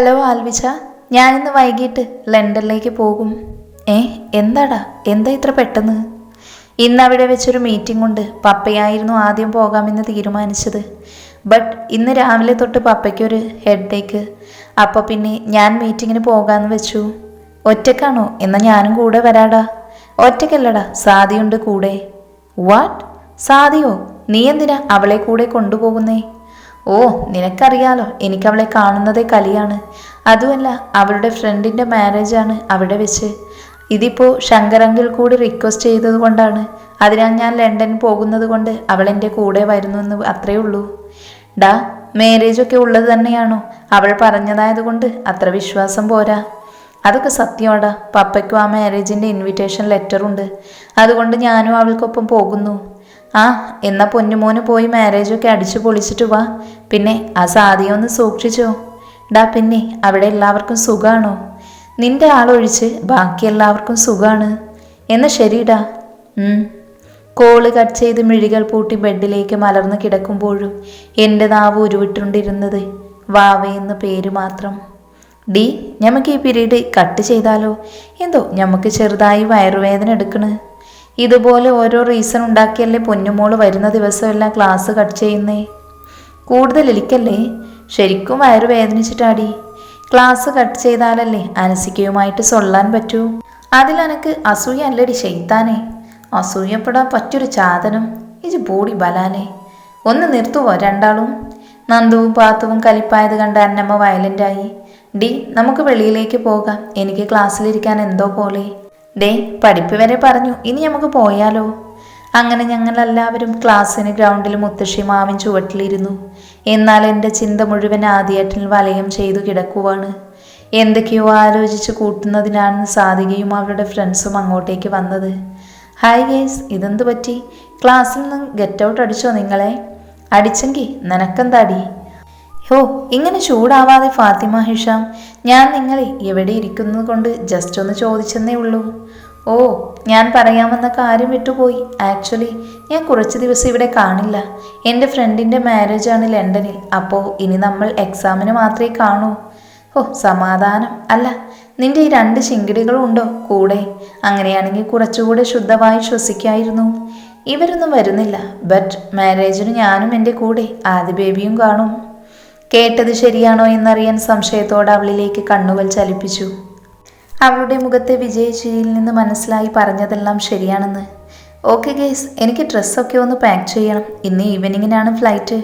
Hello ആൽവിച്ച ഞാനിന്ന് വൈകിട്ട് ലണ്ടനിലേക്ക് പോകും. ഏ എന്താടാ? എന്താ ഇത്ര പെട്ടെന്ന്? ഇന്ന് അവിടെ വെച്ചൊരു മീറ്റിംഗ് ഉണ്ട്. പപ്പയായിരുന്നു ആദ്യം പോകാമെന്ന് തീരുമാനിച്ചത്. ബട്ട് ഇന്ന് രാവിലെ തൊട്ട് പപ്പയ്ക്കൊരു ഹെഡ് ഏക്ക് അപ്പോൾ പിന്നെ ഞാൻ മീറ്റിങ്ങിന് പോകാമെന്ന് വെച്ചു. ഒറ്റക്കാണോ? എന്നാൽ ഞാനും കൂടെ വരാടാ. ഒറ്റയ്ക്കല്ലടാ സാധിയുണ്ട് കൂടെ. വാട്ട്? സാധിയോ നീ എന്തിനാ അവളെ കൂടെ കൊണ്ടുപോകുന്നേ? ഓ നിനക്കറിയാലോ എനിക്ക് അവളെ കാണുന്നതേ കലിയാണ്. അതുമല്ല അവളുടെ ഫ്രണ്ടിന്റെ മാരേജാണ് അവിടെ വെച്ച്. ഇതിപ്പോൾ ശങ്കരങ്കിൽ കൂടി റിക്വസ്റ്റ് ചെയ്തത് കൊണ്ടാണ്. അതിനാൽ ഞാൻ ലണ്ടൻ പോകുന്നത് കൊണ്ട് അവൾ എന്റെ കൂടെ വരുന്നു എന്ന് അത്രേ ഉള്ളൂ. ഡാ മാരേജൊക്കെ ഉള്ളത് തന്നെയാണോ? അവൾ പറഞ്ഞതായതുകൊണ്ട് അത്ര വിശ്വാസം പോരാ. അതൊക്കെ സത്യമാടാ. പപ്പയ്ക്കും ആ മാരേജിന്റെ ഇൻവിറ്റേഷൻ ലെറ്ററുണ്ട് അതുകൊണ്ട് ഞാനും അവൾക്കൊപ്പം പോകുന്നു. ആ എന്നാ പൊന്നുമോന് പോയി മാരേജൊക്കെ അടിച്ചു പൊളിച്ചിട്ട് വാ. പിന്നെ ആ സാധിയൊന്ന് സൂക്ഷിച്ചോ. ഡാ പിന്നെ അവിടെ എല്ലാവർക്കും സുഖാണോ? നിന്റെ ആളൊഴിച്ച് ബാക്കി എല്ലാവർക്കും സുഖാണ്. എന്നാ ശരിടാ. കോൾ കട്ട് ചെയ്ത് മിഴികൾ പൂട്ടി ബെഡിലേക്ക് മലർന്നു കിടക്കുമ്പോഴും എന്റെ നാവ് ഉരുവിട്ടുണ്ടിരുന്നത് വാവയെന്ന് പേര് മാത്രം. ഡി ഞമ്മക്ക് ഈ പിരീഡ് കട്ട് ചെയ്താലോ? എന്തോ ഞമ്മക്ക് ചെറുതായി വയറുവേദന എടുക്കണ്. ഇതുപോലെ ഓരോ റീസൺ ഉണ്ടാക്കിയല്ലേ പൊന്നുമോൾ വരുന്ന ദിവസമെല്ലാം ക്ലാസ് കട്ട് ചെയ്യുന്നേ? കൂടുതൽ ഇരിക്കല്ലേ? ശരിക്കും വയറ് വേദനിച്ചിട്ടാടി. ക്ലാസ് കട്ട് ചെയ്താലല്ലേ അനസിക്കയുമായിട്ട് സൊള്ളാൻ പറ്റൂ? അതിലനക്ക് അസൂയ അല്ലടി ശൈത്താനെ. അസൂയപ്പെടാൻ പറ്റൊരു ചാതനം. ഇത് ബോഡി ബലാനെ ഒന്ന് നിർത്തുവോ രണ്ടാളും? നന്ദുവും പാത്തുവും കലിപ്പായത് കണ്ട് അന്നമ്മ വയലന്റായി ഡി നമുക്ക് വെളിയിലേക്ക് പോകാം. എനിക്ക് ക്ലാസ്സിലിരിക്കാൻ എന്തോ പോലെ. ഡേ പഠിപ്പ് വരെ പറഞ്ഞു. ഇനി നമുക്ക് പോയാലോ? അങ്ങനെ ഞങ്ങൾ എല്ലാവരും ക്ലാസ്സിന് ഗ്രൗണ്ടിൽ മുത്തശ്ശി മാവിൻ ചുവട്ടിലിരുന്നു. എന്നാൽ എന്റെ ചിന്ത മുഴുവൻ ആദ്യേട്ടനിൽ വലയം ചെയ്തു കിടക്കുവാണ്. എന്തൊക്കെയോ ആലോചിച്ച് കൂട്ടുന്നതിനാണ് സാധികയും അവരുടെ ഫ്രണ്ട്സും അങ്ങോട്ടേക്ക് വന്നത്. ഹായ് ഗേസ് ഇതെന്ത് പറ്റി? ക്ലാസ്സിൽ നിന്ന് ഗെറ്റ് ഔട്ട് അടിച്ചോ നിങ്ങളെ? അടിച്ചെങ്കിൽ നിനക്കെന്താടി? ഹോ ഇങ്ങനെ ചൂടാവാതെ ഫാത്തിമ ഹിഷാം ഞാൻ നിങ്ങളെ എവിടെ ഇരിക്കുന്നത് കൊണ്ട് ജസ്റ്റ് ഒന്ന് ചോദിച്ചെന്നേ ഉള്ളൂ. ഓ ഞാൻ പറയാമെന്ന കാര്യം വിട്ടുപോയി. ആക്ച്വലി ഞാൻ കുറച്ച് ദിവസം ഇവിടെ കാണില്ല. എന്റെ ഫ്രണ്ടിന്റെ മാരേജ് ആണ് ലണ്ടനിൽ. അപ്പോൾ ഇനി നമ്മൾ എക്സാമിന് മാത്രമേ കാണൂ. ഓ സമാധാനം. അല്ല നിന്റെ ഈ രണ്ട് ചിങ്കിടികളും ഉണ്ടോ? കൂടെ. അങ്ങനെയാണെങ്കിൽ കുറച്ചുകൂടെ ശുദ്ധമായി ശ്വസിക്കായിരുന്നു. ഇവരൊന്നും വരുന്നില്ല. ബട്ട് മാരേജിന് ഞാനും എന്റെ കൂടെ. ആദ്യ ബേബിയും കാണും. കേട്ടത് ശരിയാണോ എന്നറിയാൻ സംശയത്തോടെ അവളിലേക്ക് കണ്ണുകൾ ചലിപ്പിച്ചു. അവളുടെ മുഖത്തെ വിജയചിരിയിൽ നിന്ന് മനസ്സിലായി പറഞ്ഞതെല്ലാം ശരിയാണെന്ന്. ഓക്കെ ഗേസ് എനിക്ക് ഡ്രസ്സൊക്കെ ഒന്ന് പാക്ക് ചെയ്യണം. ഇന്ന് ഈവനിങ്ങിനാണ് ഫ്ലൈറ്റ്.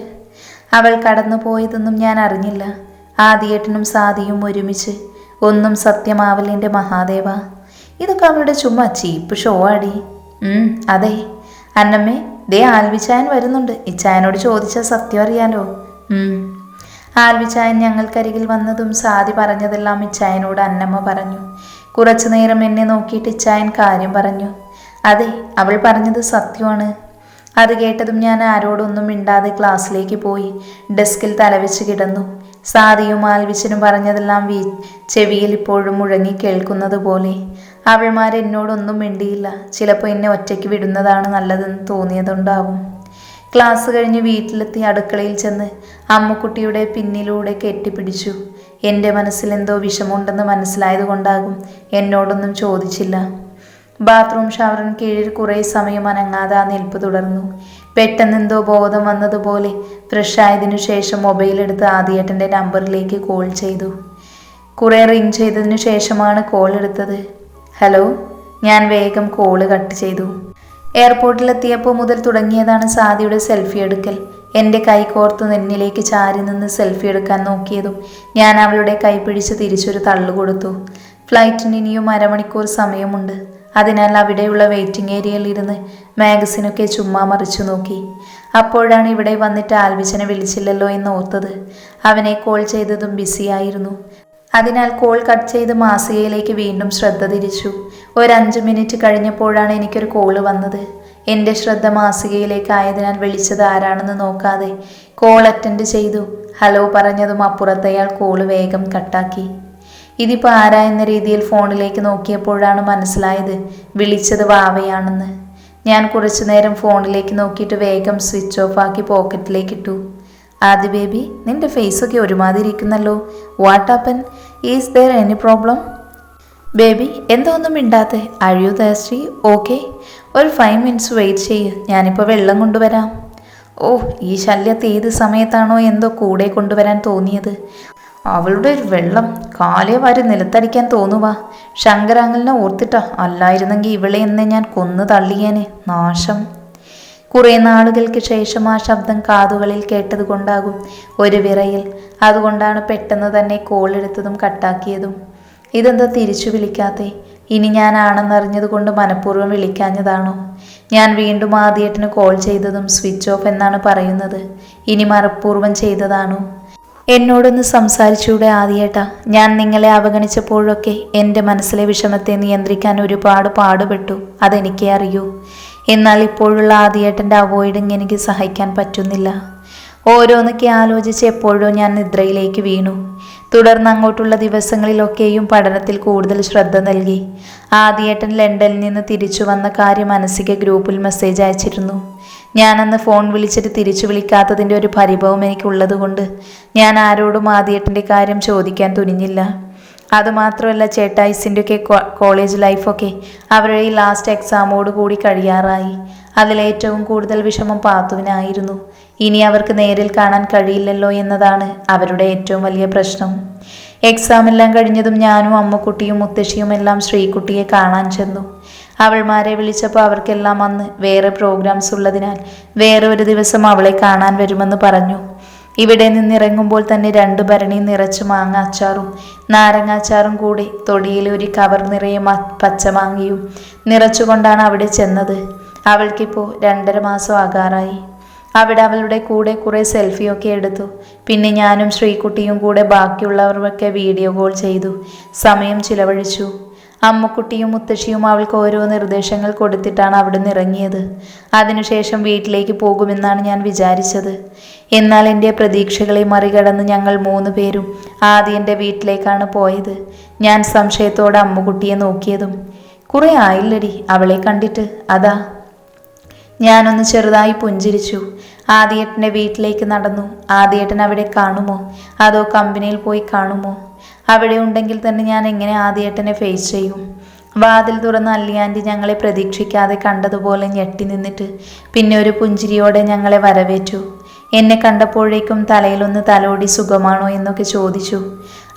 അവൾ കടന്നു പോയതൊന്നും ഞാൻ അറിഞ്ഞില്ല. ആദിയേട്ടനും സാദിയും ഒരുമിച്ച്. ഒന്നും സത്യമാവലിന്റെ മഹാദേവ. ഇതൊക്കെ അവളുടെ ചുമ്മാ ചീപ്പ് ഷോ ആടി. അതെ. അന്നമ്മേ ദേ ആൽവിച്ചായൻ വരുന്നുണ്ട്. ഇച്ചായനോട് ചോദിച്ചാൽ സത്യം അറിയാലോ. ആൽവിച്ചായൻ ഞങ്ങൾക്കരികിൽ വന്നതും സാതി പറഞ്ഞതെല്ലാം ഇച്ചായനോട് അന്നമ്മ പറഞ്ഞു. കുറച്ചു നേരം എന്നെ നോക്കിയിട്ട് ഇച്ചായൻ കാര്യം പറഞ്ഞു. അതെ അവൾ പറഞ്ഞത് സത്യമാണ്. അത് കേട്ടതും ഞാൻ ആരോടൊന്നും മിണ്ടാതെ ക്ലാസ്സിലേക്ക് പോയി ഡെസ്കിൽ തലവെച്ച് കിടന്നു. സാദിയും ആൽവിച്ചനും പറഞ്ഞതെല്ലാം വീ ചെവിയിൽ ഇപ്പോഴും മുഴങ്ങി കേൾക്കുന്നത് പോലെ. അവൾമാരെന്നോടൊന്നും മിണ്ടിയില്ല. ചിലപ്പോൾ എന്നെ ഒറ്റയ്ക്ക് വിടുന്നതാണ് നല്ലതെന്ന് തോന്നിയതുണ്ടാവും. ക്ലാസ് കഴിഞ്ഞ് വീട്ടിലെത്തി അടുക്കളയിൽ ചെന്ന് അമ്മക്കുട്ടിയുടെ പിന്നിലൂടെ കെട്ടിപ്പിടിച്ചു. എന്റെ മനസ്സിലെന്തോ വിഷമുണ്ടെന്ന് മനസ്സിലായത് കൊണ്ടാകും എന്നോടൊന്നും ചോദിച്ചില്ല. ബാത്റൂം ഷവറിന് കീഴിൽ കുറേ സമയം അനങ്ങാതെ ആ നിൽപ്പ് തുടർന്നു. പെട്ടെന്നെന്തോ ബോധം വന്നതുപോലെ ഫ്രഷ് ആയതിനു ശേഷം മൊബൈലെടുത്ത് ആദ്യേട്ടന്റെ നമ്പറിലേക്ക് കോൾ ചെയ്തു. കുറേ റിങ് ചെയ്തതിനു ശേഷമാണ് കോൾ എടുത്തത്. ഹലോ ഞാൻ വേഗം കോൾ കട്ട് ചെയ്തു. എയർപോർട്ടിലെത്തിയപ്പോൾ മുതൽ തുടങ്ങിയതാണ് സാദിയുടെ സെൽഫി എടുക്കൽ. എന്റെ കൈ കോർത്തു നെന്നിലേക്ക് ചാരി നിന്ന് സെൽഫി എടുക്കാൻ നോക്കിയതും ഞാൻ അവളുടെ കൈ പിടിച്ച് തിരിച്ചൊരു തള്ളു കൊടുത്തു. ഫ്ലൈറ്റിന് ഇനിയും അരമണിക്കൂർ സമയമുണ്ട്. അതിനാൽ അവിടെയുള്ള വെയിറ്റിംഗ് ഏരിയയിൽ ഇരുന്ന് മാഗസിനൊക്കെ ചുമ്മാ മറിച്ചു നോക്കി. അപ്പോഴാണ് ഇവിടെ വന്നിട്ട് ആൽവിച്ചനെ വിളിച്ചില്ലല്ലോ എന്ന് ഓർത്തത്. അവനെ കോൾ ചെയ്തതും ബിസിയായിരുന്നു. അതിനാൽ കോൾ കട്ട് ചെയ്ത് മാസികയിലേക്ക് വീണ്ടും ശ്രദ്ധ തിരിച്ചു. ഒരു മിനിറ്റ് കഴിഞ്ഞപ്പോഴാണ് എനിക്കൊരു കോൾ വന്നത്. എന്റെ ശ്രദ്ധ മാസികയിലേക്ക് ആയതിനാൽ വിളിച്ചത് ആരാണെന്ന് നോക്കാതെ കോൾ അറ്റൻഡ് ചെയ്തു. ഹലോ പറഞ്ഞതും അപ്പുറത്തയാൾ കോൾ വേഗം കട്ടാക്കി. ഇതിപ്പോൾ ആരാ എന്ന രീതിയിൽ ഫോണിലേക്ക് നോക്കിയപ്പോഴാണ് മനസ്സിലായത് വിളിച്ചത് വാവയാണെന്ന്. ഞാൻ കുറച്ചു നേരം ഫോണിലേക്ക് നോക്കിയിട്ട് വേഗം സ്വിച്ച് ഓഫ് ആക്കി പോക്കറ്റിലേക്ക് ഇട്ടു. ആദി ബേബി നിന്റെ ഫേസൊക്കെ ഒരുമാതിരി ഇരിക്കുന്നല്ലോ. What happen is there any problem? Baby എന്തോ ഒന്നും മിണ്ടാത്തെ അഴിയു തേസ്റ്റി ഓക്കെ ഒരു ഫൈവ് മിനിറ്റ്സ് വെയിറ്റ് ചെയ്യ്. ഞാനിപ്പോൾ വെള്ളം കൊണ്ടുവരാം. ഓ ഈ ശല്യത്തെ ഏത് സമയത്താണോ എന്തോ കൂടെ കൊണ്ടുവരാൻ തോന്നിയത്. അവളുടെ ഒരു വെള്ളം കാലേ വാരി നിലത്തടിക്കാൻ തോന്നുവാ. ശങ്കരാങ്കലിനെ ഓർത്തിട്ടാ അല്ലായിരുന്നെങ്കിൽ ഇവളെ എന്നെ ഞാൻ കൊന്നു തള്ളിയേനെ. നാശം. കുറേ നാളുകൾക്ക് ശേഷം ആ ശബ്ദം കാതുകളിൽ കേട്ടത് കൊണ്ടാകും ഒരു വിറയിൽ. അതുകൊണ്ടാണ് പെട്ടെന്ന് തന്നെ കോളെടുത്തതും കട്ടാക്കിയതും ഇതെന്താ തിരിച്ചു വിളിക്കാത്തെ? ഇനി ഞാൻ ആണെന്നറിഞ്ഞതുകൊണ്ട് മനഃപൂർവം വിളിക്കാഞ്ഞതാണോ? ഞാൻ വീണ്ടും ആദ്യേട്ടന് കോൾ ചെയ്തതും സ്വിച്ച് ഓഫ് എന്നാണ് പറയുന്നത്. ഇനി മനഃപൂർവം ചെയ്തതാണോ? എന്നോടൊന്ന് സംസാരിച്ചൂടെ ആദ്യേട്ടാ. ഞാൻ നിങ്ങളെ അവഗണിച്ചപ്പോഴൊക്കെ എന്റെ മനസ്സിലെ വിഷമത്തെ നിയന്ത്രിക്കാൻ ഒരുപാട് പാടുപെട്ടു. അതെനിക്കേ അറിയൂ. എന്നാൽ ഇപ്പോഴുള്ള ആദ്യേട്ടന്റെ അവോയ്ഡിങ് എനിക്ക് സഹിക്കാൻ പറ്റുന്നില്ല. ഓരോന്നൊക്കെ ആലോചിച്ച് എപ്പോഴോ ഞാൻ നിദ്രയിലേക്ക് വീണു. തുടർന്ന് അങ്ങോട്ടുള്ള ദിവസങ്ങളിലൊക്കെയും പഠനത്തിൽ കൂടുതൽ ശ്രദ്ധ നൽകി. ആദ്യേട്ടൻ ലണ്ടനിൽ നിന്ന് തിരിച്ചു വന്ന കാര്യം മാനസിക ഗ്രൂപ്പിൽ മെസ്സേജ് അയച്ചിരുന്നു. ഞാനന്ന് ഫോൺ വിളിച്ചിട്ട് തിരിച്ചു വിളിക്കാത്തതിന്റെ ഒരു പരിഭവം എനിക്കുള്ളത് കൊണ്ട് ഞാൻ ആരോടും ആദ്യേട്ടന്റെ കാര്യം ചോദിക്കാൻ തുനിഞ്ഞില്ല. അതുമാത്രമല്ല ചേട്ടായിസിന്റെയൊക്കെ കോളേജ് ലൈഫൊക്കെ അവരുടെ ഈ ലാസ്റ്റ് എക്സാമോട് കൂടി കഴിയാറായി. അതിലേറ്റവും കൂടുതൽ വിഷമം പാത്തുവിനായിരുന്നു. ഇനി അവർക്ക് നേരിൽ കാണാൻ കഴിയില്ലല്ലോ എന്നതാണ് അവരുടെ ഏറ്റവും വലിയ പ്രശ്നം. എക്സാം എല്ലാം കഴിഞ്ഞതും ഞാനും അമ്മക്കുട്ടിയും മുത്തശ്ശിയും എല്ലാം ശ്രീകുട്ടിയെ കാണാൻ ചെന്നു. അവൾമാരെ വിളിച്ചപ്പോൾ അവർക്കെല്ലാം അന്ന് വേറെ പ്രോഗ്രാംസ് ഉള്ളതിനാൽ വേറെ ഒരു ദിവസം അവളെ കാണാൻ വരുമെന്ന് പറഞ്ഞു. ഇവിടെ നിന്നിറങ്ങുമ്പോൾ തന്നെ രണ്ട് ഭരണി നിറച്ച് മാങ്ങ അച്ചാറും നാരങ്ങ അച്ചാറും കൂടി തൊടിയിൽ ഒരു കവർ നിറയെ പച്ചമാങ്ങിയും നിറച്ചുകൊണ്ടാണ് അവിടെ ചെന്നത്. അവൾക്കിപ്പോൾ രണ്ടര മാസം ആകാറായി. അവിടെ അവളുടെ കൂടെ കുറേ സെൽഫിയൊക്കെ എടുത്തു. പിന്നെ ഞാനും ശ്രീകുട്ടിയും കൂടെ ബാക്കിയുള്ളവർക്കൊക്കെ വീഡിയോ കോൾ ചെയ്തു. സമയം ചിലവഴിച്ചു. അമ്മക്കുട്ടിയും മുത്തശ്ശിയും അവൾക്ക് ഓരോ നിർദ്ദേശങ്ങൾ കൊടുത്തിട്ടാണ് അവിടുന്ന് ഇറങ്ങിയത്. അതിനുശേഷം വീട്ടിലേക്ക് പോകുമെന്നാണ് ഞാൻ വിചാരിച്ചത്. എന്നാൽ എന്റെ പ്രതീക്ഷകളെ മറികടന്ന് ഞങ്ങൾ മൂന്ന് പേരും ആദ്യം എന്റെ വീട്ടിലേക്കാണ് പോയത്. ഞാൻ സംശയത്തോടെ അമ്മുകുട്ടിയെ നോക്കിയതും കുറേ ആയില്ലടി അവളെ കണ്ടിട്ട്. അതാ ഞാനൊന്ന് ചെറുതായി പുഞ്ചിരിച്ചു. ആദിയേട്ടന്റെ വീട്ടിലേക്ക് നടന്നു. ആദിയേട്ടൻ അവിടെ കാണുമോ? അതോ കമ്പനിയിൽ പോയി കാണുമോ? അവിടെ ഉണ്ടെങ്കിൽ തന്നെ ഞാൻ എങ്ങനെ ആദിയേട്ടനെ ഫേസ് ചെയ്യും? വാതിൽ തുറന്ന് അല്ലിയാന്റി ഞങ്ങളെ പ്രതീക്ഷിക്കാതെ കണ്ടതുപോലെ ഞെട്ടി നിന്നിട്ട് പിന്നെ ഒരു പുഞ്ചിരിയോടെ ഞങ്ങളെ വരവേറ്റു. എന്നെ കണ്ടപ്പോഴേക്കും തലയിലൊന്ന് തലോടി സുഖമാണോ എന്നൊക്കെ ചോദിച്ചു.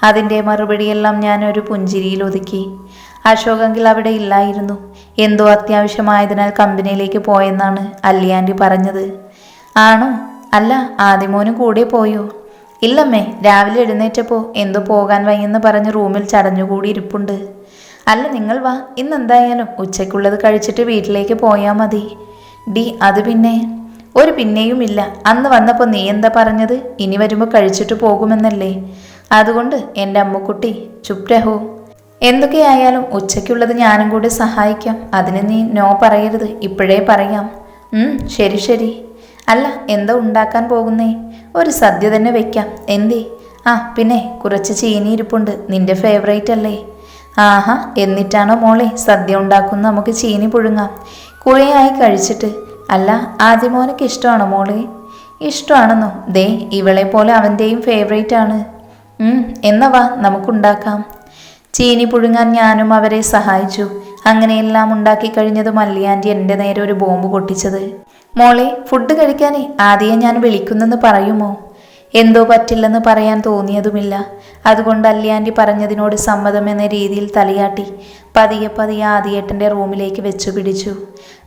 അതിന്റെ മറുപടിയെല്ലാം ഞാൻ ഒരു പുഞ്ചിരിയിൽ ഒതുക്കി. അശോകെങ്കിൽ അവിടെ ഇല്ലായിരുന്നു. എന്തോ അത്യാവശ്യമായതിനാൽ കമ്പനിയിലേക്ക് പോയെന്നാണ് അല്ലിയാന്റി പറഞ്ഞത്. ആണോ? അല്ല ആദിമോനും കൂടെ പോയോ? ഇല്ലമ്മേ രാവിലെ എഴുന്നേറ്റപ്പോൾ എന്തോ പോകാൻ വയ്യെന്ന് പറഞ്ഞ് റൂമിൽ ചടഞ്ഞുകൂടി ഇരിപ്പുണ്ട്. അല്ല നിങ്ങൾ വാ. ഇന്ന് എന്തായാലും ഉച്ചയ്ക്കുള്ളത് കഴിച്ചിട്ട് വീട്ടിലേക്ക് പോയാൽ മതി. ഡി അത് പിന്നെ. ഒരു പിന്നെയും ഇല്ല അന്ന് വന്നപ്പോൾ നീ എന്താ പറഞ്ഞത്? ഇനി വരുമ്പോൾ കഴിച്ചിട്ട് പോകുമെന്നല്ലേ. അതുകൊണ്ട് എന്റെ അമ്മക്കുട്ടി ചുപ് രഹോ. എന്തൊക്കെയായാലും ഉച്ചയ്ക്കുള്ളത് ഞാനും കൂടി സഹായിക്കാം. അതിന് നീ നോ പറയരുത്. ഇപ്പോഴേ പറയാം. ശരി ശരി. അല്ല എന്താ ഉണ്ടാക്കാൻ പോകുന്നേ? ഒരു സദ്യ തന്നെ വെക്കാം. എന്തേ? ആ പിന്നെ കുറച്ച് ചീനി ഇരിപ്പുണ്ട്. നിന്റെ ഫേവറേറ്റ് അല്ലേ? ആഹാ എന്നിട്ടാണോ മോളെ സദ്യ ഉണ്ടാക്കുന്ന നമുക്ക് ചീനി പുഴുങ്ങാം. കുഴയായി കഴിച്ചിട്ട്. അല്ല ആദ്യമോനൊക്കെ ഇഷ്ടമാണോ മോളെ? ഇഷ്ടമാണെന്നോ. ദേ ഇവളെ പോലെ അവന്റെയും ഫേവറേറ്റ് ആണ്. എന്നാ വാ നമുക്കുണ്ടാക്കാം ചീനി പുഴുങ്ങാൻ ഞാനും അവരെ സഹായിച്ചു. അങ്ങനെയെല്ലാം ഉണ്ടാക്കി കഴിഞ്ഞത് മല്ലിയാന്റി എന്റെ നേരെ ഒരു ബോംബ് പൊട്ടിച്ചത്. മോളെ ഫുഡ് കഴിക്കാനേ. ആദ്യം ഞാൻ വിളിക്കുന്നെന്ന് പറയുമോ? എന്തോ പറ്റില്ലെന്ന് പറയാൻ തോന്നിയതുമില്ല. അതുകൊണ്ട് അല്ലിയാന്റി പറഞ്ഞതിനോട് സമ്മതമെന്ന രീതിയിൽ തലയാട്ടി പതിയെ പതിയെ ആദിയേട്ടന്റെ റൂമിലേക്ക് വെച്ചു പിടിച്ചു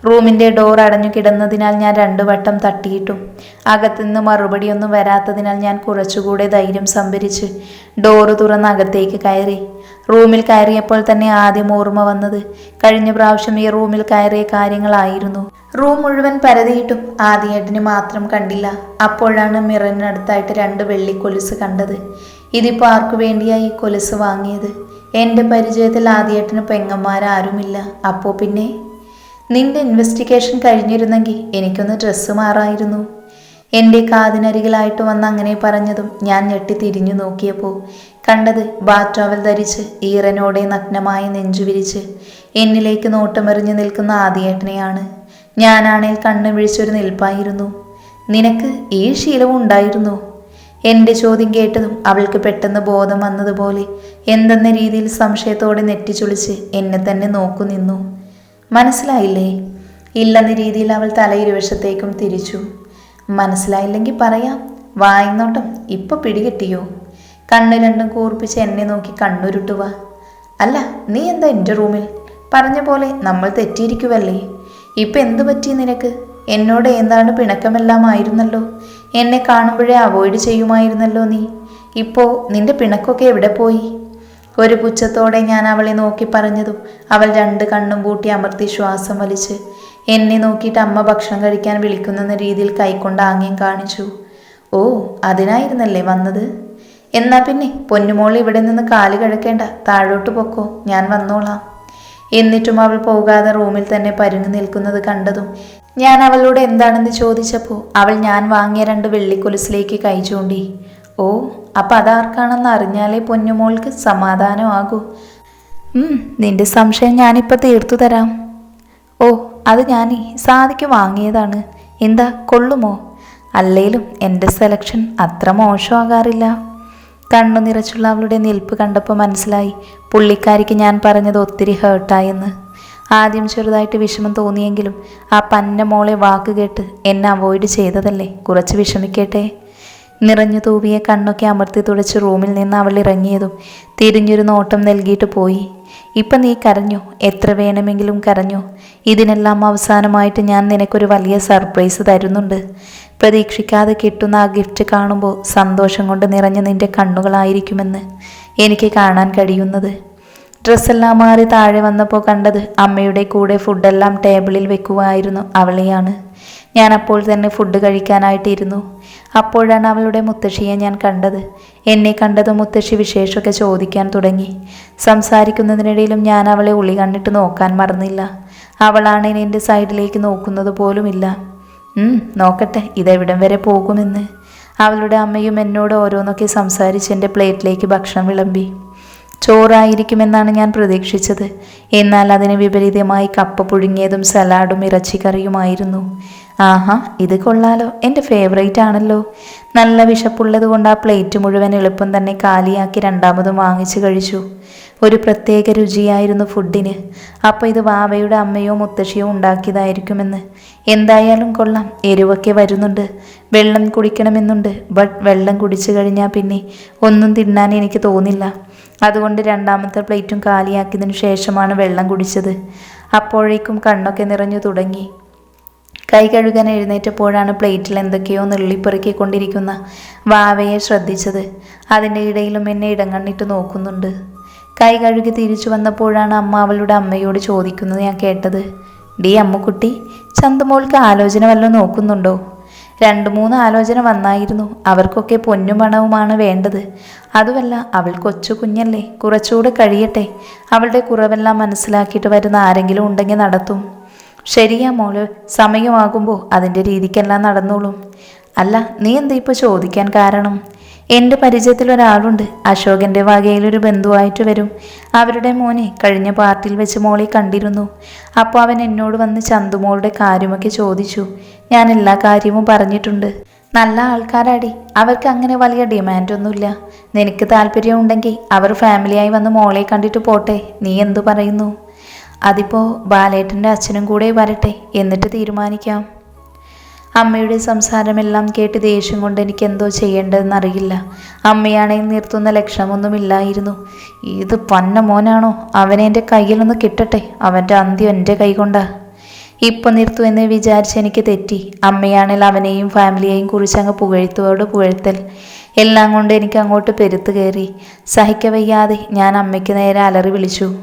റൂമിന്റെ ഡോർ അടഞ്ഞു കിടന്നതിനാൽ ഞാൻ രണ്ടു വട്ടം തട്ടിയിട്ടും. അകത്തുനിന്ന് മറുപടിയൊന്നും വരാത്തതിനാൽ ഞാൻ കുറച്ചുകൂടെ ധൈര്യം സംഭരിച്ച് ഡോറ് തുറന്ന് അകത്തേക്ക് കയറി. റൂമിൽ കയറിയപ്പോൾ തന്നെ ആദ്യം ഓർമ്മ വന്നത് കഴിഞ്ഞ പ്രാവശ്യം ഈ റൂമിൽ കയറിയ കാര്യങ്ങളായിരുന്നു. റൂം മുഴുവൻ പരതിയിട്ടും ആദ്യേട്ടിന് മാത്രം കണ്ടില്ല. അപ്പോഴാണ് മിറനടുത്തായിട്ട് രണ്ട് വെള്ളി കൊലുസ് കണ്ടത്. ഇതിപ്പോൾ ആർക്കു വേണ്ടിയായി ഈ കൊലുസ് വാങ്ങിയത്? എന്റെ പരിചയത്തിൽ ആദ്യേട്ടന് പെങ്ങന്മാരാരുമില്ല. അപ്പോൾ പിന്നെ? നിന്റെ ഇൻവെസ്റ്റിഗേഷൻ കഴിഞ്ഞിരുന്നെങ്കിൽ എനിക്കൊന്ന് ഡ്രസ്സ് മാറായിരുന്നു. എന്റെ കാതിനരികിലായിട്ട് വന്ന് അങ്ങനെ പറഞ്ഞതും ഞാൻ ഞെട്ടി തിരിഞ്ഞു നോക്കിയപ്പോൾ കണ്ടത് ബാറ്റോവൽ ധരിച്ച് ഈറനോടെ നഗ്നമായി നെഞ്ചുവിരിച്ച് എന്നിലേക്ക് നോട്ടമെറിഞ്ഞു നിൽക്കുന്ന ആദിയേട്ടനെയാണ്. ഞാനാണേൽ കണ്ണു വിഴിച്ചൊരു നിൽപ്പായിരുന്നു. നിനക്ക് ഈ ശീലവും ഉണ്ടായിരുന്നു? എന്റെ ചോദ്യം കേട്ടതും അവൾക്ക് പെട്ടെന്ന് ബോധം വന്നതുപോലെ എന്തെന്ന രീതിയിൽ സംശയത്തോടെ നെറ്റിച്ചുളിച്ച് എന്നെ തന്നെ നോക്കു നിന്നു. മനസ്സിലായില്ലേ? ഇല്ലെന്ന രീതിയിൽ അവൾ തലയിരുവശത്തേക്കും തിരിച്ചു. മനസ്സിലായില്ലെങ്കിൽ പറയാം. വായിന്നോട്ടം ഇപ്പൊ പിടികിട്ടിയോ? കണ്ണു രണ്ടും കൂർപ്പിച്ച് എന്നെ നോക്കി കണ്ണുരുട്ടുക അല്ല നീ എന്താ എന്റെ റൂമിൽ? പറഞ്ഞ പോലെ നമ്മൾ തെറ്റിയിരിക്കുവല്ലേ? ഇപ്പൊ എന്തു പറ്റി നിനക്ക്? എന്നോട് എന്താണ് പിണക്കമെല്ലാം ആയിരുന്നല്ലോ എന്നെ കാണുമ്പോഴേ അവോയ്ഡ് ചെയ്യുമായിരുന്നല്ലോ നീ. ഇപ്പോ നിന്റെ പിണക്കൊക്കെ എവിടെ പോയി? ഒരു പുച്ഛത്തോടെ ഞാൻ അവളെ നോക്കി പറഞ്ഞതും അവൾ രണ്ട് കണ്ണും കൂട്ടി അമർത്തി ശ്വാസം വലിച്ച് എന്നെ നോക്കിയിട്ട് അമ്മ ഭക്ഷണം കഴിക്കാൻ വിളിക്കുന്ന രീതിയിൽ കൈക്കൊണ്ട് ആംഗ്യം കാണിച്ചു. ഓ അതിനായിരുന്നല്ലേ വന്നത്? എന്നാ പിന്നെ പൊന്നുമോൾ ഇവിടെ നിന്ന് കാൽ കിഴക്കേണ്ട. താഴോട്ട് പൊക്കോ ഞാൻ വന്നോളാം. എന്നിട്ടും അവൾ പോകാതെ റൂമിൽ തന്നെ പരുങ്ങി നിൽക്കുന്നത് കണ്ടതും ഞാൻ അവളോട് എന്താണെന്ന് ചോദിച്ചപ്പോൾ അവൾ ഞാൻ വാങ്ങിയ രണ്ട് വെള്ളിക്കൊലുസിലേക്ക് കൈ ചൂണ്ടി. ഓ അപ്പം അതാർക്കാണെന്ന് അറിഞ്ഞാലേ പൊന്നുമോൾക്ക് സമാധാനമാകൂ. നിന്റെ സംശയം ഞാനിപ്പോൾ തീർത്തു തരാം. ഓ അത് ഞാൻ സാധിക്ക് വാങ്ങിയതാണ്. എന്താ കൊള്ളുമോ? അല്ലേലും എന്റെ സെലക്ഷൻ അത്ര മോശമാകാറില്ല. കണ്ണു നിറച്ചുള്ള അവളുടെ നിൽപ്പ് കണ്ടപ്പോൾ മനസ്സിലായി പുള്ളിക്കാരിക്ക് ഞാൻ പറഞ്ഞത് ഒത്തിരി ഹേർട്ടായെന്ന് ആദ്യം ചെറുതായിട്ട് വിഷമം തോന്നിയെങ്കിലും ആ പന്ന മോളെ വാക്ക് കേട്ട് എന്നെ അവോയ്ഡ് ചെയ്തതല്ലേ? കുറച്ച് വിഷമിക്കട്ടെ. നിറഞ്ഞു തൂവിയ കണ്ണൊക്കെ അമർത്തി തുടച്ച് റൂമിൽ നിന്ന് അവൾ ഇറങ്ങിയതും തിരിഞ്ഞൊരു നോട്ടം നൽകിയിട്ട് പോയി. ഇപ്പം നീ കരഞ്ഞു. എത്ര വേണമെങ്കിലും കരഞ്ഞു. ഇതിനെല്ലാം അവസാനമായിട്ട് ഞാൻ നിനക്കൊരു വലിയ സർപ്രൈസ് തരുന്നുണ്ട്. പ്രതീക്ഷിക്കാതെ കിട്ടുന്ന ആ ഗിഫ്റ്റ് കാണുമ്പോൾ സന്തോഷം കൊണ്ട് നിറഞ്ഞ നിന്റെ കണ്ണുകളായിരിക്കുമെന്ന് എനിക്ക് കാണാൻ കഴിയുന്നത്. ഡ്രസ്സെല്ലാം മാറി താഴെ വന്നപ്പോൾ കണ്ടത് അമ്മയുടെ കൂടെ ഫുഡെല്ലാം ടേബിളിൽ വെക്കുമായിരുന്നു അവളെയാണ്. ഞാൻ അപ്പോൾ തന്നെ ഫുഡ് കഴിക്കാനായിട്ടിരുന്നു. അപ്പോഴാണ് അവളുടെ മുത്തശ്ശിയെ ഞാൻ കണ്ടത്. എന്നെ കണ്ടത് മുത്തശ്ശി വിശേഷമൊക്കെ ചോദിക്കാൻ തുടങ്ങി. സംസാരിക്കുന്നതിനിടയിലും ഞാൻ അവളെ ഉള്ളി കണ്ടിട്ട് നോക്കാൻ മറന്നില്ല. അവളാണ് എന്റെ സൈഡിലേക്ക് നോക്കുന്നത് പോലുമില്ല. നോക്കട്ടെ ഇതെവിടം വരെ പോകുമെന്ന്. അവളുടെ അമ്മയും എന്നോട് ഓരോന്നൊക്കെ സംസാരിച്ച് എന്റെ പ്ലേറ്റിലേക്ക് ഭക്ഷണം വിളമ്പി. ചോറായിരിക്കുമെന്നാണ് ഞാൻ പ്രതീക്ഷിച്ചത്. എന്നാൽ അതിന് വിപരീതമായി കപ്പ പുഴുങ്ങിയതും സലാഡും ഇറച്ചിക്കറിയുമായിരുന്നു. ആഹാ ഇത് കൊള്ളാലോ. എന്റെ ഫേവറേറ്റ് ആണല്ലോ. നല്ല വിശപ്പുള്ളത് കൊണ്ട് ആ പ്ലേറ്റ് മുഴുവൻ എളുപ്പം തന്നെ കാലിയാക്കി രണ്ടാമതും വാങ്ങിച്ചു കഴിച്ചു. ഒരു പ്രത്യേക രുചിയായിരുന്നു ഫുഡിന് അപ്പോൾ ഇത് വാവയുടെ അമ്മയോ മുത്തശ്ശിയോ ഉണ്ടാക്കിയതായിരിക്കുമെന്ന്. എന്തായാലും കൊള്ളാം. എരിവൊക്കെ വരുന്നുണ്ട്. വെള്ളം കുടിക്കണമെന്നുണ്ട്. ബട്ട് വെള്ളം കുടിച്ചു കഴിഞ്ഞാൽ പിന്നെ ഒന്നും തിന്നാൻ എനിക്ക് തോന്നില്ല. അതുകൊണ്ട് രണ്ടാമത്തെ പ്ലേറ്റും കാലിയാക്കിയതിനു ശേഷമാണ് വെള്ളം കുടിച്ചത്. അപ്പോഴേക്കും കണ്ണൊക്കെ നിറഞ്ഞു തുടങ്ങി. കൈ കഴുകാൻ എഴുന്നേറ്റപ്പോഴാണ് പ്ലേറ്റിൽ എന്തൊക്കെയോ നുള്ളിപ്പെറുക്കിക്കൊണ്ടിരിക്കുന്ന വാവയെ ശ്രദ്ധിച്ചത്. അതിന്റെ ഇടയിലും എന്നെ ഇടം കണ്ണിട്ട് നോക്കുന്നുണ്ട്. കൈ കഴുകി തിരിച്ചു വന്നപ്പോഴാണ് അമ്മ അവളുടെ അമ്മയോട് ചോദിക്കുന്നത് ഞാൻ കേട്ടത്. ഡി അമ്മക്കുട്ടി ചന്തുമോൾക്ക് ആലോചന വല്ലതും നോക്കുന്നുണ്ടോ? രണ്ട് മൂന്ന് ആലോചന വന്നായിരുന്നു. അവർക്കൊക്കെ പൊന്നും പണവുമാണ് വേണ്ടത്. അതുമല്ല അവൾ കൊച്ചു കുഞ്ഞല്ലേ. കുറച്ചുകൂടെ കഴിയട്ടെ. അവളുടെ കുറവെല്ലാം മനസ്സിലാക്കിയിട്ട് വരുന്ന ആരെങ്കിലും ഉണ്ടെങ്കിൽ നടത്തും. ശരിയാ മോൾ സമയമാകുമ്പോൾ അതിന്റെ രീതിക്കെല്ലാം നടന്നോളും. അല്ല നീ എന്താ ഇപ്പോൾ ചോദിക്കാൻ കാരണം? എന്റെ പരിചയത്തിൽ ഒരാളുണ്ട്. അശോകന്റെ വകയിലൊരു ബന്ധുവായിട്ട് വരും. അവരുടെ മോനെ കഴിഞ്ഞ പാർട്ടിയിൽ വെച്ച് മോളെ കണ്ടിരുന്നു. അപ്പോൾ അവൻ എന്നോട് വന്ന് ചന്തുമോളുടെ കാര്യമൊക്കെ ചോദിച്ചു. ഞാൻ എല്ലാ കാര്യവും പറഞ്ഞിട്ടുണ്ട്. നല്ല ആൾക്കാരാടി. അവർക്ക് അങ്ങനെ വലിയ ഡിമാൻഡൊന്നുമില്ല. നിനക്ക് താല്പര്യമുണ്ടെങ്കിൽ അവർ ഫാമിലിയായി വന്ന് മോളെ കണ്ടിട്ട് പോട്ടെ. നീ എന്തു പറയുന്നു? അതിപ്പോൾ ബാലേട്ടന്റെ അച്ഛനും കൂടെ വരട്ടെ എന്നിട്ട് തീരുമാനിക്കാം. അമ്മയുടെ സംസാരമെല്ലാം കേട്ട് ദേഷ്യം കൊണ്ട് എനിക്ക് എന്തോ ചെയ്യേണ്ടതെന്നറിയില്ല. അമ്മയാണെങ്കിൽ നിർത്തുന്ന ലക്ഷണമൊന്നുമില്ലായിരുന്നു. ഇത് പന്ന മോനാണോ? അവനെ എന്റെ കയ്യിലൊന്ന് കിട്ടട്ടെ. അവന്റെ അന്ത്യം എന്റെ കൈകൊണ്ടാ. ഇപ്പൊ നിർത്തൂ എന്ന് വിചാരിച്ച് എനിക്ക് തെറ്റി. അമ്മയാണെങ്കിൽ അവനെയും ഫാമിലിയെയും കുറിച്ച് അങ്ങ് പുകഴ്ത്തോട് പുകഴ്ത്തൽ. എല്ലാം കൊണ്ട് എനിക്ക് അങ്ങോട്ട് പെരുത്ത് കയറി. സഹിക്കവയ്യാതെ ഞാൻ അമ്മയ്ക്ക് നേരെ അലറി വിളിച്ചു.